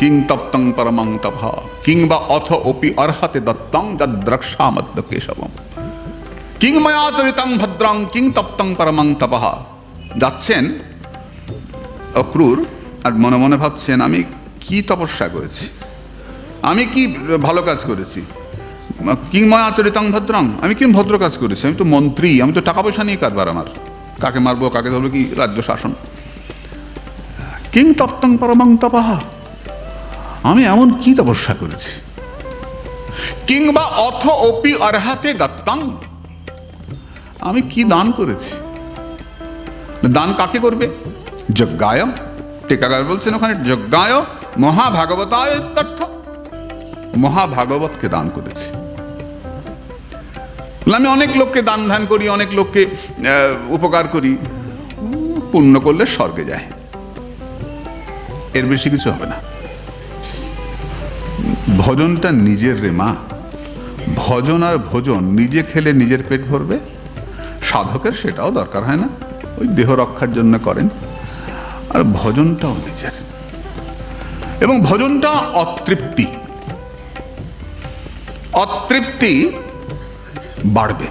King তপ্তং পরমং তপ, কিংবা অথ অপি অর্হতে দত্তং যদ্রক্ষামদ্য কেশবম। King ময়াচরিতং ভদ্রং, king তপ্তং পরমং তপঃ। যাচ্ছেন অক্রুর, আর মনে মনে ভাবছেন, আমি কি তপস্যা করেছি? আমি কি ভালো কাজ করেছি? কিংময় আচরিতাং ভদ্রং, আমি কি ভদ্র কাজ করেছি? আমি তো মন্ত্রী, আমি তো টাকা পয়সা নিয়ে কারবার আমার। কাকে মারবো, কাকে ধরবো, কি রাজ্য শাসন? কিং তপ্তং পরমং তপাহা আমি এমন কি তপস্যা করেছি? কিংবা অথ অপি অর্হাতে দত্তং? আমি কি দান করেছি? দান কাকে করবে? যজ্ঞায়। টিকাগার বলছেন ওখানে, যজ্ঞায় মহাভাগবতায় মহাভাগবতকে দান করেছি। আমি অনেক লোককে দান ধ্যান করি, অনেক লোককে উপকার করি। পুণ্য করলে স্বর্গে যায়। এর বেশি কিছু হবে না। ভজনটা নিজের রে মা। ভজন আর ভোজন নিজে খেলে নিজের পেট ভরবে? সাধকের সেটাও দরকার, হয় না? ওই দেহ রক্ষার জন্য করেন। আর ভজনটাও নিজের। এবং ভজনটা অতৃপ্তি। অতৃপ্তি বাড়বে।